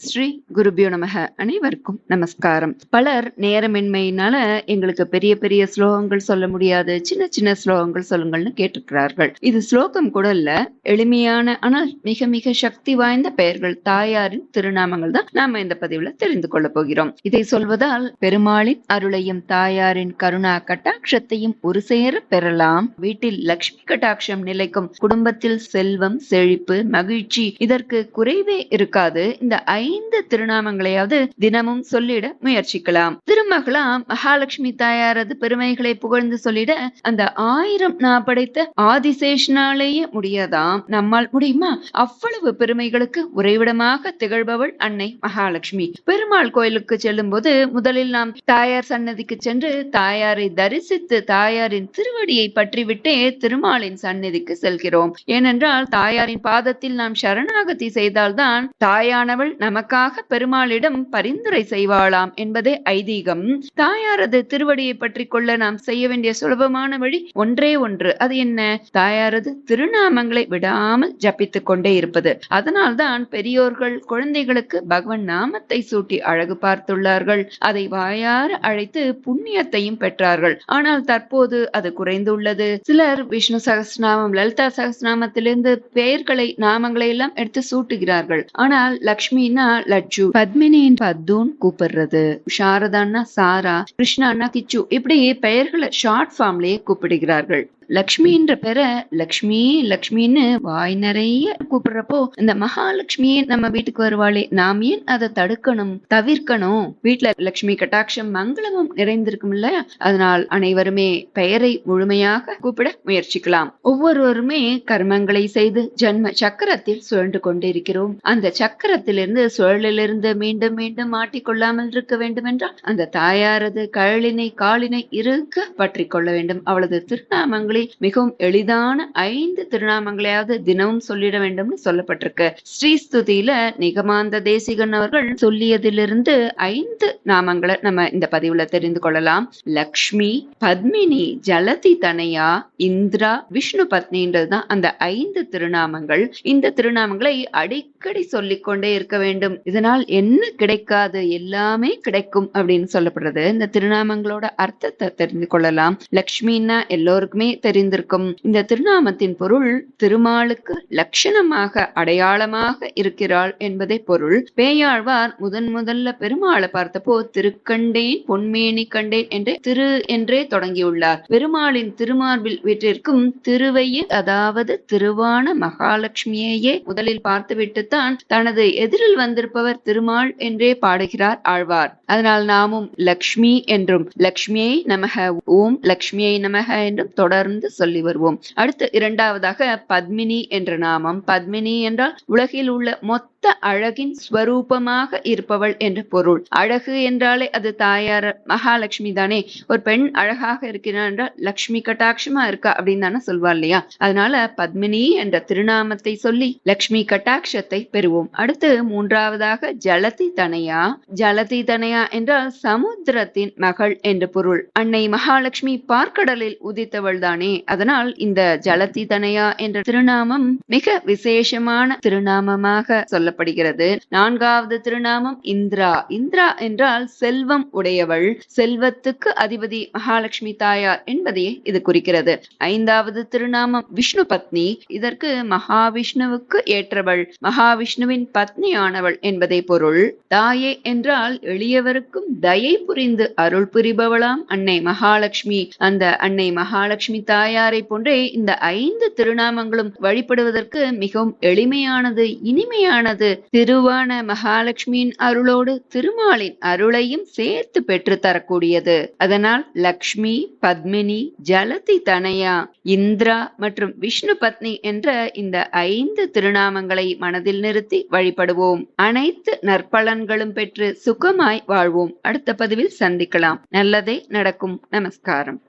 ஸ்ரீ குருபியோ நமக அனைவருக்கும் நமஸ்காரம். பலர் நேரமின்மையினால எங்களுக்கு பெரிய பெரிய ஸ்லோகங்கள் சொல்ல முடியாது சின்ன சின்ன ஸ்லோகங்கள் சொல்லுங்கள்னு கேட்டிருக்கிறார்கள். இது ஸ்லோகம் கூட இல்ல எளிமையான ஆனால் மிக மிக சக்தி வாய்ந்த பெயர்கள் தாயாரின் திருநாமங்கள் தான் நாம இந்த பதிவுல தெரிந்து கொள்ள போகிறோம். இதை சொல்வதால் பெருமாளின் அருளையும் தாயாரின் கருணா கட்டாட்சத்தையும் ஒரு சேர பெறலாம். வீட்டில் லக்ஷ்மி கட்டாட்சம் நிலைக்கும் குடும்பத்தில் செல்வம் செழிப்பு மகிழ்ச்சி இதற்கு குறைவே இருக்காது. இந்த ஐ ஐந்து திருநாமங்களையாவது தினமும் சொல்லிட முயற்சிக்கலாம். திருமகளாம் மகாலட்சுமி தாயாரது பெருமைகளை புகழ்ந்து சொல்லிட அந்த ஆயிரம் நான் படைத்த ஆதிசேஷனாலேயே முடியாதாம். நம்மால் முடியுமா? அவ்வளவு பெருமைகளுக்கு உறைவிடமாக திகழ்பவள் அன்னை மகாலட்சுமி. பெருமாள் கோயிலுக்கு செல்லும் போது முதலில் நாம் தாயார் சன்னதிக்கு சென்று தாயாரை தரிசித்து தாயாரின் திருவடியை பற்றிவிட்டே திருமாலின் சன்னதிக்கு செல்கிறோம். ஏனென்றால் தாயாரின் பாதத்தில் நாம் சரணாகதி செய்தால்தான் தாயானவள் நமக்காக பெருமாளிடம் பரிந்துரை செய்வாளாம் என்பதே ஐதீகம். தாயாரது திருவடியை பற்றி கொள்ள நாம் செய்ய வேண்டிய சுலபமான வழி ஒன்றே ஒன்று. அது என்ன? தாயாரது திருநாமங்களை விடாமல் ஜபித்துக் கொண்டே இருப்பது. அதனால்தான் பெரியோர்கள் குழந்தைகளுக்கு பகவன் நாமத்தை சூட்டி அழகு பார்த்துள்ளார்கள். அதை வாயார அழைத்து புண்ணியத்தையும் பெற்றார்கள். ஆனால் தற்போது அது குறைந்துள்ளது. சிலர் விஷ்ணு சகஸ்நாமம் லலிதா சகஸ்நாமத்திலிருந்து பெயர்களை நாமங்களை எல்லாம் எடுத்து சூட்டுகிறார்கள். ஆனால் லக்ஷ்மின்னா லட்சு பத்மினியின் பத்துன்னு கூப்பிடுறது. சாரதான்னா சாரா கிருஷ்ணான்னா கிச்சு. இப்படி பெயர்களை ஷார்ட் ஃபார்ம்லயே கூப்பிடுகிறார்கள். லக்ஷ்மின்ற பேரை லக்ஷ்மி லக்ஷ்மின்னு வாய் நிறைய கூப்பிடுறப்போ இந்த மகாலட்சுமியே நம்ம வீட்டுக்கு வருவாளே நாம் ஏன் அதை தடுக்கணும் தவிர்க்கணும்? வீட்டுல லக்ஷ்மி கட்டாட்சம் மங்களமும் நிறைந்திருக்கும் இல்ல அதனால் அனைவருமே பெயரை முழுமையாக கூப்பிட முயற்சிக்கலாம். ஒவ்வொருவருமே கர்மங்களை செய்து ஜன்ம சக்கரத்தில் சுழன்று கொண்டிருக்கிறோம். அந்த சக்கரத்திலிருந்து சுழலிலிருந்து மீண்டும் மீண்டும் மாட்டிக்கொள்ளாமல் இருக்க வேண்டும் என்றால் அந்த தாயாரது கழலினை காலினை இருக்க பற்றி கொள்ள வேண்டும். அவளது திருநாமங்களை மிகவும் எளிதான ஐந்து திருநாமங்களையாவது தினமும் சொல்லிட வேண்டும்னு சொல்லப்பட்டிருக்கு. ஸ்ரீ ஸ்துதியில நிகமாந்த தேசிகன் அவர்கள் சொல்லியதிலிருந்து ஐந்து நாமங்களை நம்ம இந்த பதிவுல தெரிந்து கொள்ளலாம். லக்ஷ்மி பத்மினி ஜலதி தனையா இந்திரா விஷ்ணு பத்னின்றதுதான் அந்த ஐந்து திருநாமங்கள். இந்த திருநாமங்களை அடிக்கடி சொல்லிக்கொண்டே இருக்க வேண்டும். இதனால் என்ன கிடைக்காது? எல்லாமே கிடைக்கும் அப்படின்னு சொல்லப்படுறது. இந்த திருநாமங்களோட அர்த்தத்தை தெரிந்து கொள்ளலாம். லக்ஷ்மின்னா எல்லோருக்குமே தெரிந்திருக்கும். இந்த திருநாமத்தின் பொருள் திருமாலுக்கு லட்சணமாக அடையாளமாக இருக்கிறாள் என்பதை பொருள். பேயாழ்வார் முதன் முதல்ல பெருமாளை பார்த்தப்போ திருக்கண்டேன் பொன்மேனி கண்டேன் என்று திரு என்றே தொடங்கியுள்ளார். பெருமாளின் திருமார்பில் வீற்றிருக்கும் திருவைய அதாவது திருவான மகாலட்சுமியையே முதலில் பார்த்துவிட்டுத்தான் தனது எதிரில் வந்திருப்பவர் திருமால் என்றே பாடுகிறார் ஆழ்வார். அதனால் நாமும் லக்ஷ்மி என்றும் லக்ஷ்மியை நமக ஓம் லக்ஷ்மியை நமக என்றும் தொடர்ந்து தொடர்ந்து சொல்லி வருவோம். அடுத்து இரண்டாவதாக பத்மினி என்ற நாமம். பத்மினி என்றால் உலகில் உள்ள மொத்த அழகின் ஸ்வரூபமாக இருப்பவள் என்ற பொருள். அழகு என்றாலே அது தாயார் மகாலட்சுமி தானே. ஒரு பெண் அழகாக இருக்கிறான் என்றால் லக்ஷ்மி கட்டாட்சமா இருக்கா அப்படின்னு தானே சொல்வா இல்லையா? அதனால பத்மினி என்ற திருநாமத்தை சொல்லி லக்ஷ்மி கட்டாட்சத்தை பெறுவோம். அடுத்து மூன்றாவதாக ஜலதி தனையா. ஜலதி தனையா என்றால் சமுத்திரத்தின் மகள் என்று பொருள். அன்னை மகாலட்சுமி பார்க்கடலில் உதித்தவள் தானே. அதனால் இந்த ஜலதி தனையா என்ற திருநாமம் மிக விசேஷமான திருநாமமாக சொல்லப்படுகிறது. நான்காவது திருநாமம் இந்திரா. இந்திரா என்றால் செல்வம் உடையவள். செல்வத்துக்கு அதிபதி மகாலட்சுமி தாயார் என்பதையே இது குறிக்கிறது. ஐந்தாவது திருநாமம் விஷ்ணு பத்னி. இதற்கு மகாவிஷ்ணுவுக்கு ஏற்றவள். மகாவிஷ்ணுவின் பத்னியானவள் என்பதே பொருள். தாயே என்றால் எளியவருக்கும் தயை புரிந்து அருள் புரிபவளாம் அன்னை மகாலட்சுமி. அந்த அன்னை மகாலட்சுமி தாய் தாயாரை போன்றே இந்த ஐந்து திருநாமங்களும் வழிபடுவதற்கு மிகவும் எளிமையானது இனிமையானது. திருவான மகாலட்சுமியின் அருளோடு திருமாலின் அருளையும் சேர்த்து பெற்று தரக்கூடியது. அதனால் லக்ஷ்மி பத்மினி ஜலதி தனயா இந்திரா மற்றும் விஷ்ணு பத்னி என்ற இந்த ஐந்து திருநாமங்களை மனதில் நிறுத்தி வழிபடுவோம். அனைத்து நற்பலன்களும் பெற்று சுகமாய் வாழ்வோம். அடுத்த பதிவில் சந்திக்கலாம். நல்லதே நடக்கும். நமஸ்காரம்.